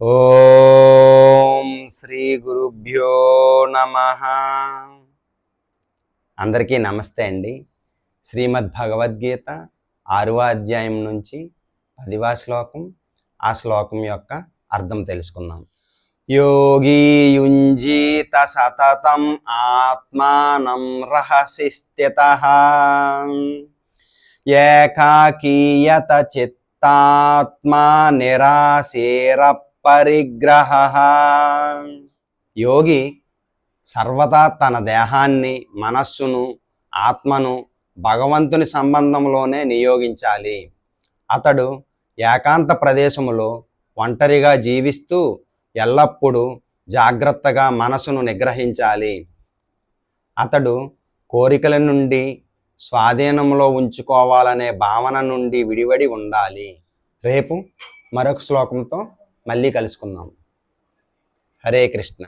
ఓం శ్రీ గురుభ్యో నమ. అందరికీ నమస్తే అండి. శ్రీమద్ భగవద్గీత ఆరవ అధ్యాయం నుంచి పదివ శ్లోకం ఆ శ్లోకం యొక్క అర్థం తెలుసుకుందాం. యోగి యుంజీత సతతం ఆత్మానం రహసి స్థిత ఏకాకీయత చిత్తాత్మా నిరాశేరప్ పరిగ్రహ. యోగి సర్వదా తన దేహాన్ని మనస్సును ఆత్మను భగవంతుని సంబంధంలోనే నియోగించాలి. అతడు ఏకాంత ప్రదేశములో ఒంటరిగా జీవిస్తూ ఎల్లప్పుడూ జాగ్రత్తగా మనసును నిగ్రహించాలి. అతడు కోరికల నుండి స్వాధీనంలో ఉంచుకోవాలనే భావన నుండి విడివడి ఉండాలి. రేపు మరొక శ్లోకంతో మళ్ళీ కలుసుకుందాం. హరే కృష్ణ.